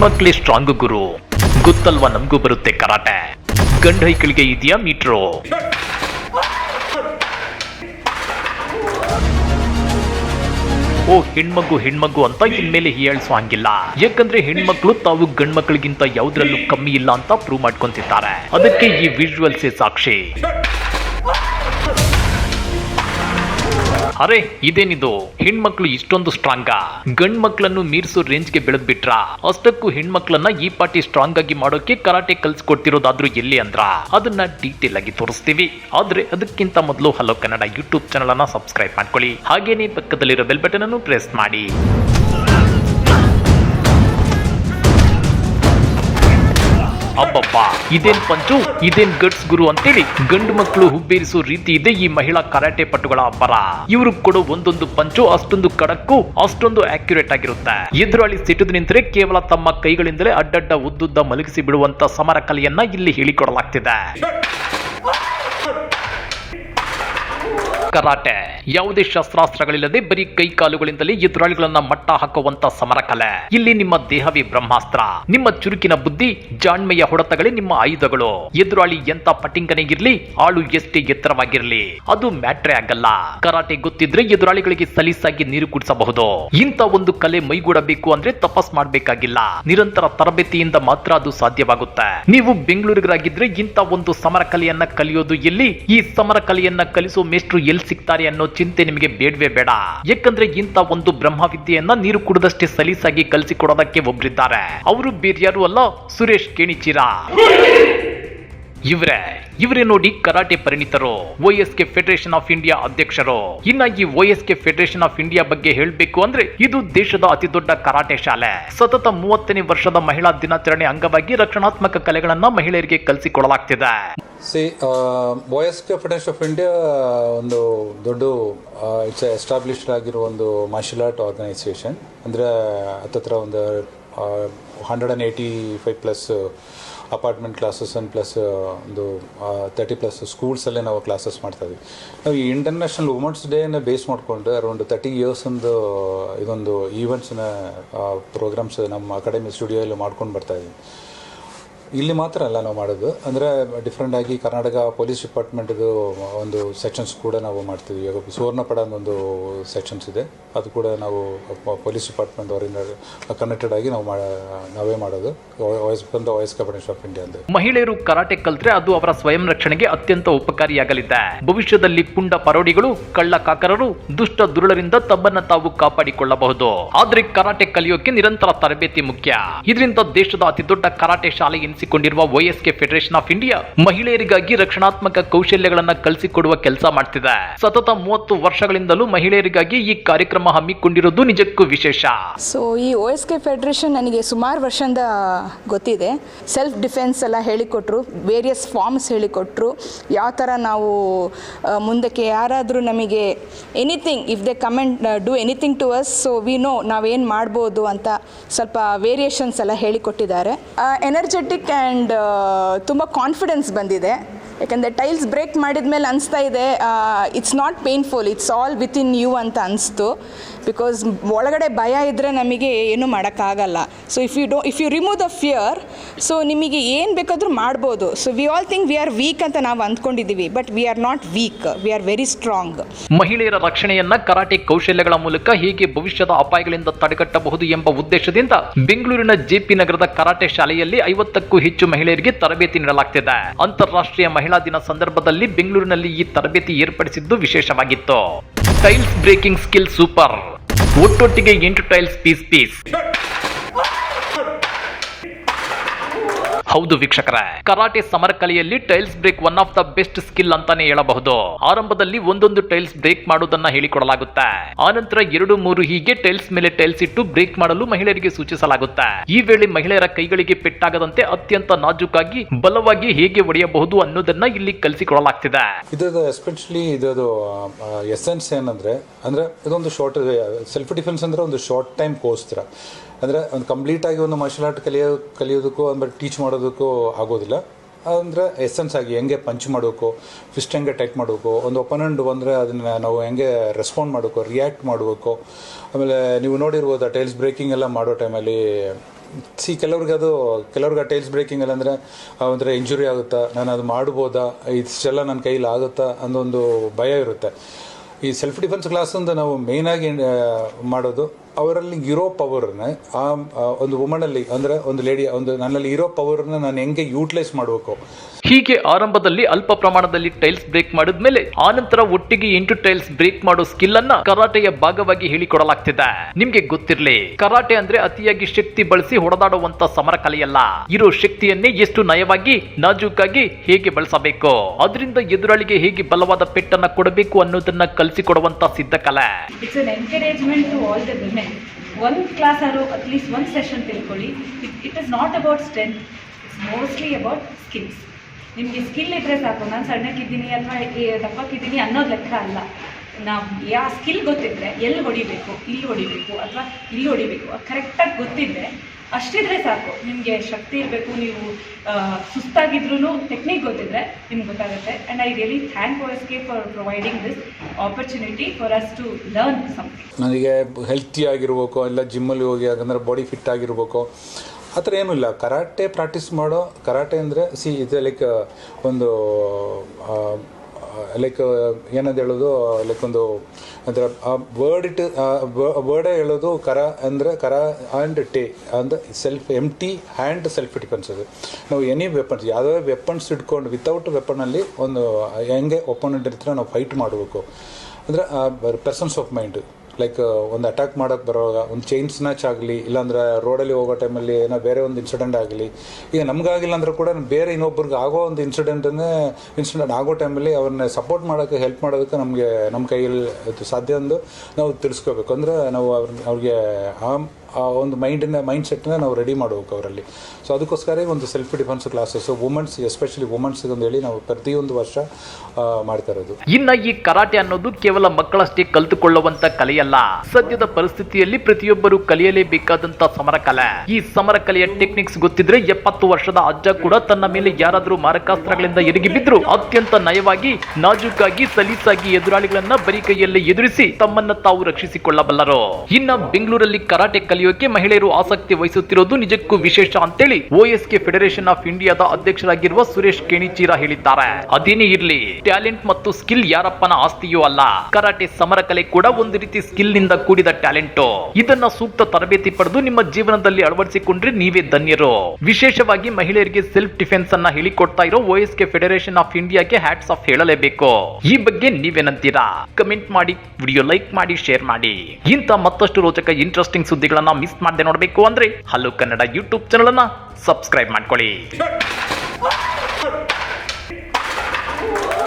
ಹೆಣ್ಮಕ್ಳೇ ಸ್ಟ್ರಾಂಗ್ ಗುರು. ಗೊತ್ತಲ್ವಾ ನಮಗೂ ಬರುತ್ತೆ ಕರಾಟೆ? ಗಂಡ ಹೈಕಳಿಗೆ ಇದೆಯಾ ಮೀಟ್ರು ಓ, ಹೆಣ್ಮಗು ಹೆಣ್ಮಗು ಅಂತ ಇನ್ಮೇಲೆ ಹೀಯಾಳಿಸೋ ಹಂಗಿಲ್ಲ. ಯಾಕಂದ್ರೆ ಹೆಣ್ಮಕ್ಳು ತಾವು ಗಂಡ್ಮಕ್ಳಿಗಿಂತ ಯಾವ್ದ್ರಲ್ಲೂ ಕಮ್ಮಿ ಇಲ್ಲ ಅಂತ ಪ್ರೂವ್ ಮಾಡ್ಕೊಂತಿದ್ದಾರೆ ಅದಕ್ಕೆ ಈ ವಿಜುವಲ್ಸೇ ಸಾಕ್ಷಿ. ಅರೆ, ಇದೇನಿದು? ಹೆಣ್ಮಕ್ಳು ಇಷ್ಟೊಂದು ಸ್ಟ್ರಾಂಗ ಗಂಡ್ ಮಕ್ಳನ್ನು ಮೀರಿಸೋ ರೇಂಜ್ಗೆ ಬೆಳೆದ್ ಬಿಟ್ರ ಅಷ್ಟಕ್ಕೂ ಹೆಣ್ಮಕ್ಳನ್ನ ಈ ಪಾರ್ಟಿ ಸ್ಟ್ರಾಂಗ್ ಆಗಿ ಮಾಡೋಕೆ ಕರಾಟೆ ಕಲ್ಸ್ಕೊಡ್ತಿರೋದಾದ್ರೂ ಎಲ್ಲಿ ಅಂದ್ರ? ಅದನ್ನ ಡೀಟೇಲ್ ಆಗಿ ತೋರಿಸ್ತೀವಿ. ಆದ್ರೆ ಅದಕ್ಕಿಂತ ಮೊದಲು ಹಲೋ ಕನ್ನಡ ಯೂಟ್ಯೂಬ್ ಚಾನಲ್ ಅನ್ನ ಸಬ್ಸ್ಕ್ರೈಬ್ ಮಾಡ್ಕೊಳ್ಳಿ. ಹಾಗೇನೆ ಪಕ್ಕದಲ್ಲಿರೋ ಬೆಲ್ ಬಟನ್ ಅನ್ನು ಪ್ರೆಸ್ ಮಾಡಿ. ಅಬ್ಬಬ್ಬಾ ಇದೇನ್ ಪಂಚು? ಇದೇನ್ ಗಟ್ಸ್ ಗುರು ಅಂತೇಳಿ ಗಂಡು ಮಕ್ಕಳು ಹುಬ್ಬೇರಿಸೋ ರೀತಿ ಇದೆ ಈ ಮಹಿಳಾ ಕರಾಟೆ ಪಟುಗಳ ಅಬ್ಬರ. ಇವರು ಕೊಡೋ ಒಂದೊಂದು ಪಂಚು ಅಷ್ಟೊಂದು ಕಡಕ್ಕು ಅಷ್ಟೊಂದು ಆಕ್ಯುರೇಟ್ ಆಗಿರುತ್ತೆ. ಎದುರಾಳಿ ಸಿಟಿದು ನಿಂತರೆ ಕೇವಲ ತಮ್ಮ ಕೈಗಳಿಂದಲೇ ಅಡ್ಡಡ್ಡ ಉದ್ದುದ್ದ ಮಲಗಿಸಿ ಬಿಡುವಂತ ಸಮರ ಕಲೆಯನ್ನ ಇಲ್ಲಿ ಹೇಳಿಕೊಡಲಾಗ್ತಿದೆ. ಕರಾಟೆ ಯಾವುದೇ ಶಸ್ತ್ರಾಸ್ತ್ರಗಳಿಲ್ಲದೆ ಬರೀ ಕೈ ಕಾಲುಗಳಿಂದಲೇ ಎದುರಾಳಿಗಳನ್ನ ಮಟ್ಟ ಹಾಕುವಂತ ಸಮರ ಕಲೆ ಇಲ್ಲಿ ನಿಮ್ಮ ದೇಹವೇ ಬ್ರಹ್ಮಾಸ್ತ್ರ. ನಿಮ್ಮ ಚುರುಕಿನ ಬುದ್ಧಿ, ಜಾಣ್ಮೆಯ ಹೊಡೆತಗಳೇ ನಿಮ್ಮ ಆಯುಧಗಳು. ಎದುರಾಳಿ ಎಂತ ಪಟಿಂಗನೆಗಿರ್ಲಿ ಆಳು ಎಷ್ಟೇ ಎತ್ತರವಾಗಿರ್ಲಿ. ಅದು ಮ್ಯಾಟ್ರೆ ಆಗಲ್ಲ. ಕರಾಟೆ ಗೊತ್ತಿದ್ರೆ ಎದುರಾಳಿಗಳಿಗೆ ಸಲೀಸಾಗಿ ನೀರು ಕುಡಿಸಬಹುದು. ಇಂಥ ಒಂದು ಕಲೆ ಮೈಗೂಡಬೇಕು ಅಂದ್ರೆ ತಪಸ್ ಮಾಡ್ಬೇಕಾಗಿಲ್ಲ. ನಿರಂತರ ತರಬೇತಿಯಿಂದ ಮಾತ್ರ ಅದು ಸಾಧ್ಯವಾಗುತ್ತೆ. ನೀವು ಬೆಂಗಳೂರಿಗರಾಗಿದ್ರೆ ಇಂಥ ಒಂದು ಸಮರ ಕಲೆಯನ್ನ ಕಲಿಯೋದು ಎಲ್ಲಿ? ಈ ಸಮರ ಕಲೆಯನ್ನ ಕಲಿಸೋ ಮೇಷ್ಟ್ರು ಎಲ್ಲಿ ಸಿಗ್ತಾರೆ ಅನ್ನೋ ಚಿಂತೆ ನಿಮಗೆ ಬೇಡವೇ ಬೇಡ. ಯಾಕಂದ್ರೆ ಇಂಥ ಒಂದು ಬ್ರಹ್ಮವಿದ್ಯೆಯನ್ನ ನೀರು ಕುಡಿದಷ್ಟೇ ಸಲೀಸಾಗಿ ಕಲಿಸಿಕೊಡೋದಕ್ಕೆ ಒಬ್ರಿದ್ದಾರೆ. ಅವರು ಬೇರ್ಯಾರು ಅಲ್ಲ, ಸುರೇಶ್ ಕೇಣಿಚೀರ. ಇವ್ರೆ, ಇವರೇ ನೋಡಿ ಕರಾಟೆ ಪರಿಣಿತರು ಕೆ ಫೆಡರೇಷನ್ ಆಫ್ ಇಂಡಿಯಾ ಅಧ್ಯಕ್ಷರು. ಇನ್ನ ಈ ಕೆ ಫೆಡರೇಷನ್ ಆಫ್ ಇಂಡಿಯಾ ಬಗ್ಗೆ ಹೇಳಬೇಕು ಅಂದ್ರೆ ಇದು ದೇಶದ ಅತಿ ದೊಡ್ಡ ಕರಾಟೆ ಶಾಲೆ. ಸತತ ಮೂವತ್ತನೇ ವರ್ಷದ ಮಹಿಳಾ ದಿನಾಚರಣೆ ಅಂಗವಾಗಿ ರಕ್ಷಣಾತ್ಮಕ ಕಲೆಗಳನ್ನ ಮಹಿಳೆಯರಿಗೆ ಕಲಿಸಿಕೊಡಲಾಗ್ತಿದೆ. ಸಿ ಬಾಯ್ಸ್ ಫೆಡರೇಷನ್ ಆಫ್ ಇಂಡಿಯಾ ಒಂದು ದೊಡ್ಡ ಇಟ್ಸ್ ಎಸ್ಟಾಬ್ಲಿಷ್ಡ್ ಆಗಿರೋ ಒಂದು ಮಾರ್ಷಲ್ ಆರ್ಟ್ ಆರ್ಗನೈಸೇಷನ್ ಅಂದರೆ ಹತ್ತತ್ರ ಒಂದು hundred and eighty five plus apartment classes and plus ಒಂದು ತರ್ಟಿ ಪ್ಲಸ್ ಸ್ಕೂಲ್ಸಲ್ಲೇ ನಾವು ಕ್ಲಾಸಸ್ ಮಾಡ್ತಾ ಇದ್ವಿ. ನಾವು ಈ ಇಂಟರ್ನ್ಯಾಷನಲ್ ವುಮೆನ್ಸ್ ಡೇನ ಬೇಸ್ ಮಾಡಿಕೊಂಡು ಅರೌಂಡ್ ತರ್ಟಿ ಇಯರ್ಸಿಂದು ಇದೊಂದು ಈವೆಂಟ್ಸ್ನ ಪ್ರೋಗ್ರಾಮ್ಸ್ ನಮ್ಮ ಅಕಾಡೆಮಿ ಸ್ಟುಡಿಯೋ ಮಾಡ್ಕೊಂಡು ಬರ್ತಾ ಇದ್ವಿ. ಇಲ್ಲಿ ಮಾತ್ರ ಅಲ್ಲ ನಾವು ಮಾಡೋದು. ಅಂದರೆ ಡಿಫ್ರೆಂಟ್ ಆಗಿ ಕರ್ನಾಟಕ ಪೊಲೀಸ್ ಡಿಪಾರ್ಟ್ಮೆಂಟ್ದು ಒಂದು ಸೆಕ್ಷನ್ಸ್ ಕೂಡ ನಾವು ಮಾಡ್ತೀವಿ. ಇವಾಗ ಸುವರ್ಣಪಡ ಒಂದು ಸೆಕ್ಷನ್ಸ್ ಇದೆ. ಅದು ಕೂಡ ನಾವು ಪೊಲೀಸ್ ಡಿಪಾರ್ಟ್ಮೆಂಟ್ ಅವರಿಂದ ಕನೆಕ್ಟೆಡ್ ಆಗಿ ನಾವು ನಾವೇ ಮಾಡೋದು. ವಾಯ್ಸ್, ಬಂದ ವಾಯ್ಸ್ ಕಮಿಷನ್ ಆಫ್ ಇಂಡಿಯಾ ಅಂತ ಮಹಿಳೆಯರು ಕರಾಟೆ ಕಲ್ತ್ರೆ ಅದು ಅವರ ಸ್ವಯಂ ರಕ್ಷಣೆಗೆ ಅತ್ಯಂತ ಉಪಕಾರಿಯಾಗಲಿದೆ. ಭವಿಷ್ಯದಲ್ಲಿ ಪುಂಡ ಪರೋಡಿಗಳು, ಕಳ್ಳ ಕಾಕರರು ದುಷ್ಟ ದುರುಳರಿಂದ ತಮ್ಮನ್ನ ತಾವು ಕಾಪಾಡಿಕೊಳ್ಳಬಹುದು. ಆದ್ರೆ ಕರಾಟೆ ಕಲಿಯೋಕೆ ನಿರಂತರ ತರಬೇತಿ ಮುಖ್ಯ. ಇದರಿಂದ ದೇಶದ ಅತಿ ದೊಡ್ಡ ಕರಾಟೆ ಶಾಲೆ ಎನಿಸಿಕೊಂಡಿರುವ ವೈಎಸ್ಕೆ ಫೆಡರೇಷನ್ ಆಫ್ ಇಂಡಿಯಾ ಮಹಿಳೆಯರಿಗಾಗಿ ರಕ್ಷಣಾತ್ಮಕ ಕೌಶಲ್ಯಗಳನ್ನು ಕಲಿಸಿಕೊಡುವ ಕೆಲಸ ಮಾಡ್ತಿದೆ. ಸತತ ಮೂವತ್ತು ವರ್ಷಗಳಿಂದಲೂ ಮಹಿಳೆಯರಿಗಾಗಿ ಈ ಕಾರ್ಯಕ್ರಮ ಹಮ್ಮಿಕೊಂಡಿರೋದು ನಿಜಕ್ಕೂ ವಿಶೇಷ. ಸೊ ಈ ಕೆ ಫೆಡ್ರೇಷನ್ ನನಗೆ ಸುಮಾರು ವರ್ಷದಿಂದ ಗೊತ್ತಿದೆ. ಸೆಲ್ಫ್ ಡಿಫೆನ್ಸ್ ಎಲ್ಲ ಹೇಳಿಕೊಟ್ರು ವೇರಿಯಸ್ ಫಾರ್ಮ್ಸ್ ಹೇಳಿಕೊಟ್ರು. ಯಾವ ಥರ ನಾವು ಮುಂದಕ್ಕೆ ಯಾರಾದರೂ ನಮಗೆ anything if they comment do anything to us so we know ನಾವೇನು ಮಾಡ್ಬೋದು ಅಂತ ಸ್ವಲ್ಪ ವೇರಿಯೇಷನ್ಸ್ ಎಲ್ಲ ಹೇಳಿಕೊಟ್ಟಿದ್ದಾರೆ. ಎನರ್ಜೆಟಿಕ್ ಆ್ಯಂಡ್ ತುಂಬ ಕಾನ್ಫಿಡೆನ್ಸ್ ಬಂದಿದೆ. ಯಾಕೆಂದರೆ ಟೈಲ್ಸ್ ಬ್ರೇಕ್ ಮಾಡಿದ ಮೇಲೆ ಅನಿಸ್ತಾ ಇದೆ it's not painful it's all within you ಅಂತ ಅನಿಸ್ತು. ಬಿಕಾಸ್ ಒಳಗಡೆ ಭಯ ಇದ್ದರೆ ನಮಗೆ ಏನೂ ಮಾಡೋಕ್ಕಾಗಲ್ಲ. So if you do if you remove the fear so ನಿಮಗೆ ಏನು ಬೇಕಾದರೂ ಮಾಡ್ಬೋದು. So we all think we are weak ಅಂತ ನಾವು ಅಂದ್ಕೊಂಡಿದ್ದೀವಿ but we are not weak we are very strong ಮಹಿಳೆಯರ ರಕ್ಷಣೆಯನ್ನ ಕರಾಟೆ ಕೌಶಲ್ಯಗಳ ಮೂಲಕ ಹೀಗೆ ಭವಿಷ್ಯದ ಅಪಾಯಗಳಿಂದ ತಡೆಗಟ್ಟಬಹುದು ಎಂಬ ಉದ್ದೇಶದಿಂದ ಬೆಂಗಳೂರಿನ ಜೆಪಿ ನಗರದ ಕರಾಟೆ ಶಾಲೆಯಲ್ಲಿ ಐವತ್ತಕ್ಕೂ ಹೆಚ್ಚು ಮಹಿಳೆಯರಿಗೆ ತರಬೇತಿ ನೀಡಲಾಗ್ತಿದೆ. ಅಂತಾರಾಷ್ಟ್ರೀಯ ಮಹಿಳಾ ದಿನ ಸಂದರ್ಭದಲ್ಲಿ ಬೆಂಗಳೂರಿನಲ್ಲಿ ಈ ತರಬೇತಿ ಏರ್ಪಡಿಸಿದ್ದು ವಿಶೇಷವಾಗಿತ್ತು. ಟೈಲ್ಸ್ ಬ್ರೇಕಿಂಗ್ ಸ್ಕಿಲ್ ಸೂಪರ್ ಒಟ್ಟೊಟ್ಟಿಗೆ ಎಂಟು ಟೈಲ್ಸ್ ಪೀಸ್ ಪೀಸ್ ಹೌದು ವೀಕ್ಷಕರೇ. ಕರಾಟೆ ಸಮರ ಕಲೆಯಲ್ಲಿ tiles break one of the best skill ಅಂತಾನೆ ಹೇಳಬಹುದು. ಆರಂಭದಲ್ಲಿ ಒಂದೊಂದು ಟೈಲ್ಸ್ ಬ್ರೇಕ್ ಮಾಡುವುದನ್ನ ಹೇಳಿಕೊಡಲಾಗುತ್ತೆ. ಆನಂತರ ಎರಡು ಮೂರು ಹೀಗೆ ಟೈಲ್ಸ್ ಮೇಲೆ ಟೈಲ್ಸ್ ಇಟ್ಟು ಬ್ರೇಕ್ ಮಾಡಲು ಮಹಿಳೆಯರಿಗೆ ಸೂಚಿಸಲಾಗುತ್ತೆ. ಈ ವೇಳೆ ಮಹಿಳೆಯರ ಕೈಗಳಿಗೆ ಪೆಟ್ಟಾಗದಂತೆ ಅತ್ಯಂತ ನಾಜೂಕಾಗಿ, ಬಲವಾಗಿ ಹೇಗೆ ಹೊಡೆಯಬಹುದು ಅನ್ನೋದನ್ನ ಇಲ್ಲಿ ಕಲಿಸಿಕೊಡಲಾಗ್ತಿದೆ. ಎಸ್ಪೆಷಲಿ ಇದದು ಎಸೆನ್ಸ್ ಏನಂದ್ರೆ, ಅಂದ್ರೆ ಇದೊಂದು ಶಾರ್ಟ್ ಸೆಲ್ಫ್ ಡಿಫೆನ್ಸ್ ಅಂದ್ರೆ ಒಂದು ಶಾರ್ಟ್ ಟೈಮ್ ಕೋರ್ಸ್ ಥರ. ಅಂದರೆ ಒಂದು ಕಂಪ್ಲೀಟಾಗಿ ಒಂದು ಮಾರ್ಷಲ್ ಆರ್ಟ್ ಕಲಿಯೋ, ಕಲಿಯೋದಕ್ಕೂ ಅಂದರೆ ಟೀಚ್ ಮಾಡೋದಕ್ಕೂ ಆಗೋದಿಲ್ಲ. ಅಂದರೆ ಎಸೆನ್ಸ್ ಆಗಿ ಹೆಂಗೆ ಪಂಚ್ ಮಾಡಬೇಕು ಫಿಸ್ಟ್ ಹೆಂಗೆ ಟೈಪ್ ಮಾಡಬೇಕು, ಒಂದು ಒಪನೆಂಟ್ ಬಂದರೆ ಅದನ್ನು ನಾವು ಹೆಂಗೆ ರೆಸ್ಪಾಂಡ್ ಮಾಡಬೇಕು ರಿಯಾಕ್ಟ್ ಮಾಡಬೇಕು. ಆಮೇಲೆ ನೀವು ನೋಡಿರ್ಬೋದು ಆ ಟೈಲ್ಸ್ ಬ್ರೇಕಿಂಗ್ ಎಲ್ಲ ಮಾಡೋ ಟೈಮಲ್ಲಿ ಸಿ ಕೆಲವ್ರಿಗೆ ಅದು, ಕೆಲವ್ರಿಗೆ ಆ ಟೈಲ್ಸ್ ಬ್ರೇಕಿಂಗ್ ಎಲ್ಲ ಅಂದರೆ ಒಂಥರ ಇಂಜುರಿ ಆಗುತ್ತಾ, ನಾನು ಅದು ಮಾಡ್ಬೋದಾ, ಇಷ್ಟೆಲ್ಲ ನನ್ನ ಕೈಲಿ ಆಗುತ್ತಾ ಅನ್ನೋ ಒಂದು ಭಯ ಇರುತ್ತೆ. ಈ ಸೆಲ್ಫ್ ಡಿಫೆನ್ಸ್ ಕ್ಲಾಸ್ ಅಂತ ನಾವು ಮೇಯ್ನಾಗಿ ಮಾಡೋದು ಅವರಲ್ಲಿ ಇರೋ ಪವರ್ನ ಆ ಒಂದು ವುಮನಲ್ಲಿ ಅಂದ್ರೆ ಒಂದು ಲೇಡಿ ಒಂದು ನನ್ನಲ್ಲಿ ಇರೋ ಪವರ್ನ ನಾನು ಹೆಂಗೆ ಯೂಟಿಲೈಸ್ ಮಾಡಬೇಕು? ಹೀಗೆ ಆರಂಭದಲ್ಲಿ ಅಲ್ಪ ಪ್ರಮಾಣದಲ್ಲಿ ಟೈಲ್ಸ್ ಬ್ರೇಕ್ ಮಾಡಿದ್ಮೇಲೆ ಆನಂತರ ಒಟ್ಟಿಗೆ ಎಂಟು ಟೈಲ್ಸ್ ಬ್ರೇಕ್ ಮಾಡೋ ಸ್ಕಿಲ್ ಅನ್ನ ಕರಾಟೆಯ ಭಾಗವಾಗಿ ಹೇಳಿಕೊಡಲಾಗ್ತಿದೆ. ನಿಮ್ಗೆ ಗೊತ್ತಿರ್ಲಿ ಕರಾಟೆ ಅಂದ್ರೆ ಅತಿಯಾಗಿ ಶಕ್ತಿ ಬಳಸಿ ಹೊಡೆದಾಡುವಂತ ಸಮರ ಕಲೆಯಲ್ಲ ಇರೋ ಶಕ್ತಿಯನ್ನೇ ಎಷ್ಟು ನಯವಾಗಿ ನಾಜೂಕಾಗಿ ಹೇಗೆ ಬಳಸಬೇಕು? ಅದರಿಂದ ಎದುರಾಳಿಗೆ ಹೇಗೆ ಬಲವಾದ ಪೆಟ್ಟನ್ನ ಕೊಡಬೇಕು ಅನ್ನೋದನ್ನ ಕಲಿಸಿಕೊಡುವಂತ ಸಿದ್ಧ ಕಲೆ ವಿಮೆನ್ ಒಂದು ಕ್ಲಾಸ್ ಆದರೂ ಅಟ್ಲೀಸ್ಟ್ ಒಂದು ಸೆಷನ್ ತಿಳ್ಕೊಳ್ಳಿ. It it is not about strength it's mostly about skills ನಿಮಗೆ ಸ್ಕಿಲ್ ಇದ್ದರೆ ಸಾಕು. ನಾನು ಸಣ್ಣಕ್ಕಿದ್ದೀನಿ ಅಥವಾ ದಪ್ಪಕ್ಕಿದ್ದೀನಿ ಅನ್ನೋದು ಲೆಕ್ಕ ಅಲ್ಲ. ನಾವು ಯಾವ ಸ್ಕಿಲ್ ಗೊತ್ತಿದ್ದರೆ ಎಲ್ಲಿ ಹೊಡಿಬೇಕು ಇಲ್ಲಿ ಹೊಡಿಬೇಕು, ಅಥವಾ ಇಲ್ಲಿ ಹೊಡಿಬೇಕು. ಕರೆಕ್ಟಾಗಿ ಗೊತ್ತಿದ್ದರೆ ಅಷ್ಟಿದ್ರೆ ಸಾಕು. ನಿಮಗೆ ಶಕ್ತಿ ಇರಬೇಕು, ನೀವು ಸುಸ್ತಾಗಿದ್ರೂ ಟೆಕ್ನಿಕ್ ಗೊತ್ತಿದ್ರೆ ನಿಮ್ಗೆ ಗೊತ್ತಾಗುತ್ತೆ. And I really thank for S K for providing this opportunity for us to learn something ನನಗೆ ಹೆಲ್ತಿ ಆಗಿರ್ಬೇಕು ಇಲ್ಲ ಜಿಮ್ಮಲ್ಲಿ ಹೋಗಿ, ಯಾಕಂದ್ರೆ ಬಾಡಿ ಫಿಟ್ ಆಗಿರ್ಬೇಕು. ಆ ಥರ ಏನೂ ಇಲ್ಲ. ಕರಾಟೆ ಪ್ರಾಕ್ಟೀಸ್ ಮಾಡೋ, ಕರಾಟೆ ಅಂದರೆ ಸಿ ಇದು ಲೈಕ್ ಒಂದು ಲೈಕ್ ಏನಂತ ಹೇಳೋದು ಲೈಕ್ ಒಂದು ಅಂದರೆ ಆ ವರ್ಡ್ ಇಟ್ ವರ್ಡೇ ಹೇಳೋದು ಕರ ಅಂದರೆ ಕರ ಆ್ಯಂಡ್ ಟೇ, ಅಂದರೆ self empty hand self defence ಅದು ನಾವು ಎನಿ ವೆಪನ್ಸ್ ಯಾವುದೇ ವೆಪನ್ಸ್ ಇಟ್ಕೊಂಡು ವಿತೌಟ್ ವೆಪನಲ್ಲಿ ಒಂದು, ಹೆಂಗೆ ಒಪೋನೆಂಟ್ ಇರ್ತಾರೆ ನಾವು ಫೈಟ್ ಮಾಡಬೇಕು. ಅಂದರೆ ಪರ್ಸನ್ಸ್ ಆಫ್ ಮೈಂಡ್ ಲೈಕ್ ಒಂದು ಅಟ್ಯಾಕ್ ಮಾಡೋಕ್ಕೆ ಬರೋವಾಗ, ಒಂದು ಚೈನ್ ಸ್ನ್ಯಾಚ್ ಆಗಲಿ, ಇಲ್ಲಾಂದ್ರೆ ರೋಡಲ್ಲಿ ಹೋಗೋ ಟೈಮಲ್ಲಿ ಏನೋ ಬೇರೆ ಒಂದು ಇನ್ಸಿಡೆಂಟ್ ಆಗಲಿ, ಈಗ ನಮಗಾಗಿಲ್ಲ ಅಂದ್ರೆ ಕೂಡ ಬೇರೆ ಇನ್ನೊಬ್ಬರಿಗೆ ಆಗೋ ಒಂದು ಇನ್ಸಿಡೆಂಟನ್ನೇ ಇನ್ಸಿಡೆಂಟ್ ಆಗೋ ಟೈಮಲ್ಲಿ ಅವ್ರನ್ನ ಸಪೋರ್ಟ್ ಮಾಡೋಕ್ಕೆ ಹೆಲ್ಪ್ ಮಾಡೋದಕ್ಕೆ ನಮಗೆ ನಮ್ಮ ಕೈಯಲ್ಲಿ ಸಾಧ್ಯ ಎಂದು ನಾವು ತಿಳಿಸ್ಕೋಬೇಕು. ಅಂದರೆ ನಾವು ಅವ್ರ, ಅವ್ರಿಗೆ ಆ ಆ ಒಂದು ಮೈಂಡಿನ ಮೈಂಡ್ ಸೆಟ್ನ ನಾವು ರೆಡಿ ಮಾಡಬೇಕು ಅವರಲ್ಲಿ. ಸೊ ಅದಕ್ಕೋಸ್ಕರ ಒಂದು self defence classes women's especially ವುಮೆನ್ಸ್ಗೆ ಅಂತ ಹೇಳಿ ನಾವು ಪ್ರತಿಯೊಂದು ವರ್ಷ ಮಾಡ್ತಾ ಇರೋದು. ಇನ್ನ ಈ ಕರಾಟೆ ಅನ್ನೋದು ಕೇವಲ ಮಕ್ಕಳಷ್ಟೇ ಕಲಿತುಕೊಳ್ಳುವಂತ ಕಲೆಯಲ್ಲ. ಸದ್ಯದ ಪರಿಸ್ಥಿತಿಯಲ್ಲಿ ಪ್ರತಿಯೊಬ್ಬರು ಕಲಿಯಲೇಬೇಕಾದಂತ ಸಮರ ಕಲೆ ಈ ಸಮರ ಕಲೆಯ ಟೆಕ್ನಿಕ್ಸ್ ಗೊತ್ತಿದ್ರೆ ಎಪ್ಪತ್ತು ವರ್ಷದ ಅಜ್ಜ ಕೂಡ ತನ್ನ ಮೇಲೆ ಯಾರಾದರೂ ಮಾರಕಾಸ್ತ್ರಗಳಿಂದ ಎರಗಿ ಬಿದ್ರು, ಅತ್ಯಂತ ನಯವಾಗಿ, ನಾಜೂಕಾಗಿ, ಸಲೀಸಾಗಿ ಎದುರಾಳಿಗಳನ್ನ ಬರಿ ಕೈಯಲ್ಲಿ ಎದುರಿಸಿ ತಮ್ಮನ್ನ ತಾವು ರಕ್ಷಿಸಿಕೊಳ್ಳಬಲ್ಲರು. ಇನ್ನ ಬೆಂಗಳೂರಲ್ಲಿ ಕರಾಟೆ ಕಲಿಯೋಕೆ ಮಹಿಳೆಯರು ಆಸಕ್ತಿ ವಹಿಸುತ್ತಿರೋದು ನಿಜಕ್ಕೂ ವಿಶೇಷ ಅಂತೇಳಿ ಓಎಸ್ಕೆ ಫೆಡರೇಷನ್ ಆಫ್ ಇಂಡಿಯಾದ ಅಧ್ಯಕ್ಷರಾಗಿರುವ ಸುರೇಶ್ ಕೇಣಿಚೀರ ಹೇಳಿದ್ದಾರೆ. ಅದೇನೇ ಇರ್ಲಿ, ಟ್ಯಾಲೆಂಟ್ ಮತ್ತು ಸ್ಕಿಲ್ ಯಾರಪ್ಪನ ಆಸ್ತಿಯೂ ಅಲ್ಲ. ಕರಾಟೆ ಸಮರ ಕಲೆ ಕೂಡ ಒಂದು ರೀತಿ ಸ್ಕಿಲ್ನಿಂದ ಕೂಡಿದ ಟ್ಯಾಲೆಂಟ್. ಇದನ್ನ ಸೂಕ್ತ ತರಬೇತಿ ಪಡೆದು ನಿಮ್ಮ ಜೀವನದಲ್ಲಿ ಅಳವಡಿಸಿಕೊಂಡ್ರೆ ನೀವೇ ಧನ್ಯರು. ವಿಶೇಷವಾಗಿ ಮಹಿಳೆಯರಿಗೆ ಸೆಲ್ಫ್ ಡಿಫೆನ್ಸ್ ಅನ್ನ ಹೇಳಿಕೊಡ್ತಾ ಇರೋ ಓಎಸ್ಕೆ ಫೆಡರೇಷನ್ ಆಫ್ ಇಂಡಿಯಾಗೆ ಹ್ಯಾಟ್ಸ್ ಆಫ್ ಹೇಳಲೇಬೇಕು. ಈ ಬಗ್ಗೆ ನೀವೇನಂತೀರಾ? ಕಮೆಂಟ್ ಮಾಡಿ ವಿಡಿಯೋ ಲೈಕ್ ಮಾಡಿ ಶೇರ್ ಮಾಡಿ. ಇಂತ ಮತ್ತಷ್ಟು ರೋಚಕ ಇಂಟ್ರೆಸ್ಟಿಂಗ್ ಸುದ್ದಿಗಳನ್ನ ಮಿಸ್ ಮಾಡದೆ ನೋಡಬೇಕು ಅಂದ್ರೆ ಹಲೋ ಕನ್ನಡ ಯೂಟ್ಯೂಬ್ ಚಾನಲ್ ಅನ್ನ ಸಬ್ಸ್ಕ್ರೈಬ್ ಮಾಡ್ಕೊಳ್ಳಿ.